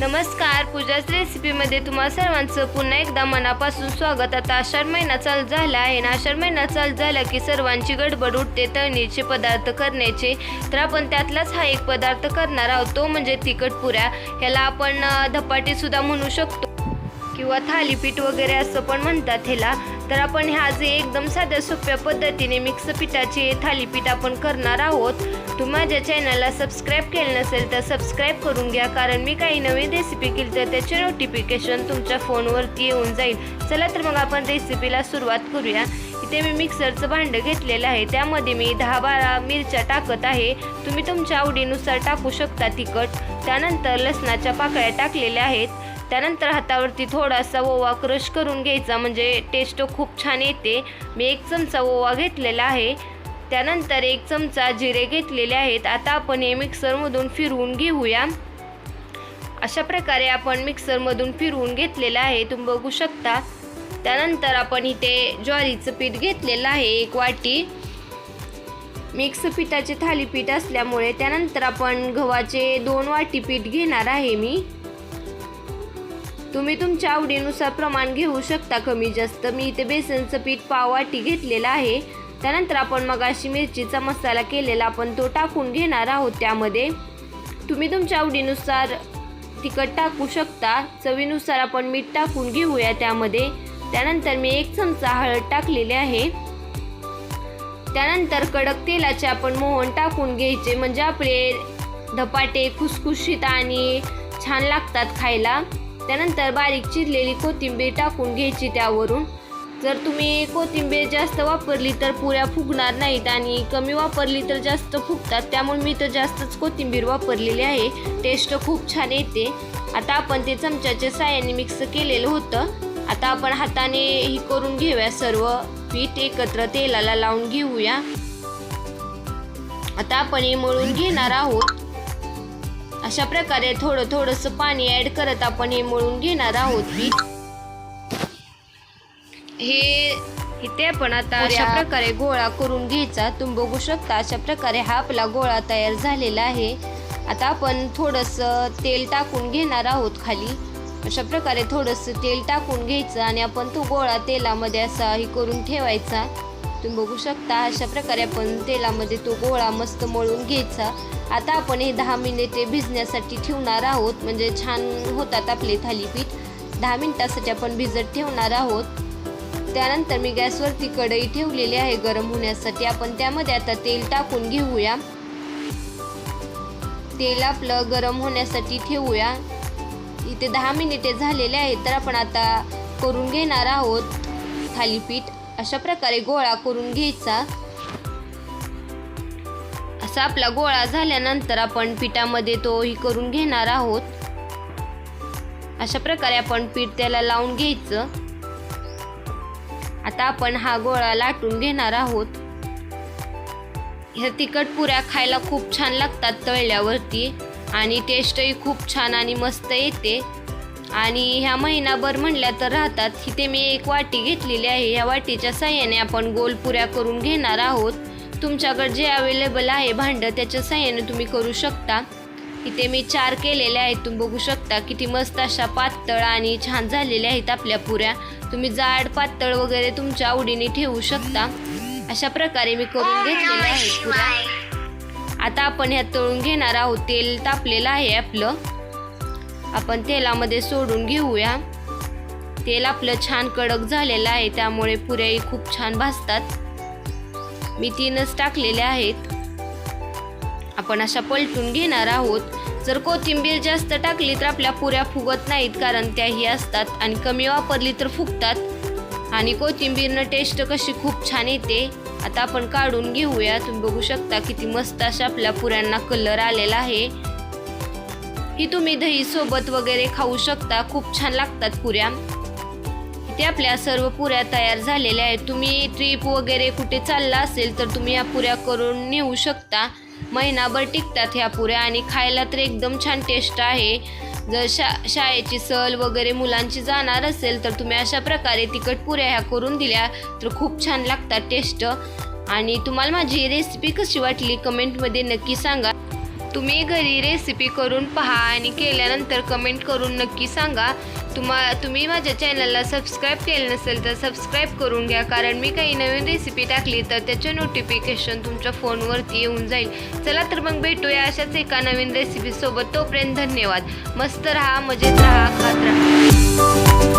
नमस्कार पूजाच रेसिपीमध्ये तुम्हा सर्वांचं पुन्हा एकदा मनापासून स्वागत. आता आषाढ महिना चालू झाला आहे ना आषाढ महिना चालू झाला की सर्वांची गडबड उठते तळणीचे पदार्थ करण्याचे. तर आपण त्यातलाच हा एक पदार्थ करणार आहोत तो म्हणजे तिखट पुऱ्या. ह्याला आपण धपाटीसुद्धा सुद्धा म्हणू शकतो. किंवा थालीपीठ वगैरे असं पण म्हणतात ह्याला. तर आपण ह्या जे एकदम साध्या सोप्या पद्धतीने मिक्स पिठाचे थालीपीठ आपण करणार आहोत. तुम्ही माझ्या चॅनलला सबस्क्राईब केलं नसेल तर सबस्क्राईब करून घ्या कारण मी काही नवीन रेसिपी केली तर त्याचे नोटिफिकेशन तुमच्या फोनवरती येऊन जाईल. चला तर मग आपण रेसिपीला सुरुवात करूया. इथे मी मिक्सरचं भांडं घेतलेलं आहे. त्यामध्ये मी दहा बारा मिरच्या टाकत आहे. तुम्ही तुमच्या आवडीनुसार टाकू शकता तिखट. त्यानंतर लसणाच्या पाकळ्या टाकलेल्या आहेत. त्यानंतर हातावरती थोडासा ओवा क्रश करून घ्यायचा. म्हणजे टेस्ट खूप छान येते. मी एक चमचा ओवा घेतलेला आहे. त्यानंतर एक चमचा जिरे घेतलेले आहेत. आता आपण हे मिक्सरमधून फिरवून घेऊया. अशा प्रकारे आपण मिक्सरमधून फिरवून घेतलेलं आहे. तुम्ही बघू शकता. त्यानंतर आपण इथे ज्वारीचं पीठ घेतलेलं आहे एक वाटी. मिक्स पिठाचे थालीपीठ असल्यामुळे त्यानंतर आपण गव्हाचे दोन वाटी पीठ घेणार आहे मी. तुम्ही तुमच्या आवडीनुसार प्रमाण घेऊ शकता कमी जास्त. मी इथे बेसनचं पीठ पाव वाटी घेतलेलं आहे. त्यानंतर आपण मग अशी मिरचीचा मसाला केलेला आपण तो टाकून घेणार आहोत त्यामध्ये. तुम्ही तुमच्या आवडीनुसार तिखट टाकू शकता. चवीनुसार आपण मीठ टाकून घेऊया त्यामध्ये. त्यानंतर मी एक चमचा हळद टाकलेली आहे. त्यानंतर कडक तेलाचे आपण मोहन टाकून घ्यायचे म्हणजे आपले धपाटे खुसखुशीत आणि छान लागतात खायला. त्यानंतर बारीक चिरलेली कोथिंबीर टाकून घ्यायची त्यावरून. जर तुम्ही कोथिंबीर जास्त वापरली तर पुऱ्या फुगणार नाहीत आणि कमी वापरली तर जास्त फुगतात. त्यामुळे मी तर जास्तच कोथिंबीर वापरलेली आहे. टेस्ट खूप छान येते. आता आपण ते चमच्याच्या साह्याने मिक्स केलेलं होतं. आता आपण हाताने ही करून घेऊया सर्व पीठ एकत्र तेलाला लावून घेऊया. आता आपण हे मळून घेणार आहोत. अशा प्रकारे थोडं थोडंसं पाणी ऍड करत आपण हे मळून घेणार आहोत हे इथे आपण आता अशा प्रकारे गोळा करून घ्यायचा. तुम्ही बघू शकता अशा प्रकारे हा आपला गोळा तयार झालेला आहे. आता आपण थोडंसं तेल टाकून घेणार आहोत खाली. अशा प्रकारे थोडंसं तेल टाकून घ्यायचं आणि आपण तो गोळा तेलामध्ये असा हे करून ठेवायचा. तुम्ही बघू शकता अशा प्रकारे आपण तेलामध्ये तो गोळा मस्त मळून घ्यायचा. आता आपण हे दहा मिनिटे भिजण्यासाठी ठेवणार आहोत. म्हणजे छान होतात आपले थालीपीठ. दहा मिनिटासाठी आपण भिजत ठेवणार आहोत. त्यानंतर मी गॅसवरती कढई ठेवलेली आहे गरम होण्यासाठी. आपण त्यामध्ये आता तेल टाकून घेऊया. तेल आपलं गरम होण्यासाठी ठेवूया. इथे दहा मिनिटे झालेले आहेत तर आपण आता करून घेणार आहोत. थालीपीठ अशा प्रकारे गोळा करून घ्यायचा. असा आपला गोळा झाल्यानंतर आपण पिठामध्ये तोही करून घेणार आहोत. अशा प्रकारे आपण पीठ त्याला लावून घ्यायचं. आता आपण हा गोळा लाटून घेणार आहोत. ह्या तिखट पुऱ्या खायला खूप छान लागतात तळल्यावरती आणि टेस्टही खूप छान आणि मस्त येते. आणि ह्या महिनाभर म्हणल्या तर राहतात. इथे मी एक वाटी घेतलेली आहे. ह्या वाटीच्या साह्याने आपण गोल पुऱ्या करून घेणार आहोत. तुमच्याकडे जे अवेलेबल आहे भांडं त्याच्या साह्याने तुम्ही करू शकता. इथे मी चार केलेले आहेत. तुम्ही बघू शकता किती मस्त अशा पातळ आणि छान झालेल्या आहेत आपल्या पुऱ्या. तुम्ही जाड पातळ वगैरे तुमच्या आवडीने ठेवू शकता. अशा प्रकारे मी करून घेतलेल्या आहेत पुऱ्या. आता आपण ह्यात तळून घेणार आहोत. तेल तापलेलं आहे आपलं. आपण तेलामध्ये सोडून घेऊया. तेल आपलं छान कडक झालेलं आहे त्यामुळे पुऱ्याही खूप छान भाजतात. मी तीनच टाकलेल्या आहेत. आपण अशा पलटून घेणार आहोत. जर कोथिंबीर जास्त टाकली तर आपल्या पुऱ्या फुगत नाहीत कारण त्याही असतात आणि कमी वापरली तर फुगतात. आणि कोथिंबीरनं टेस्ट कशी खूप छान येते. आता आपण काढून घेऊया. तुम्ही बघू शकता किती मस्त अशा आपल्या पुऱ्यांना कलर आलेला आहे. ही तुम्ही दही सोबत वगैरे खाऊ शकता. खूप छान लागतात पुऱ्या. इथे आपल्या सर्व पुऱ्या तयार झालेल्या आहेत. तुम्ही ट्रिप वगैरे कुठे चालला असेल तर तुम्ही या पुऱ्या करून नेऊ शकता. महिनाभर टिकतात ह्या पुऱ्या आणि खायला तर एकदम छान टेस्ट आहे. जर शा शाळेची सल वगैरे मुलांची जाणार असेल तर तुम्ही अशा प्रकारे तिखट पुऱ्या ह्या करून दिल्या तर खूप छान लागतात टेस्ट आणि तुम्हाला माझी रेसिपी कशी वाटली? कमेंटमध्ये नक्की सांगा. तुम्ही घरी रेसिपी करून पहा आणि केल्यानंतर कमेंट करून नक्की सांगा. तुम्हा तुम्ही माझ्या चॅनलला सबस्क्राईब केलं नसेल तर सबस्क्राईब करून घ्या. कारण मी काही नवीन रेसिपी टाकली तर त्याचे नोटिफिकेशन तुमच्या फोनवरती येऊन जाईल. चला तर मग भेटूया अशाच एका नवीन रेसिपीसोबत तोपर्यंत धन्यवाद. मस्त राहा मजेत राहा खात राहा.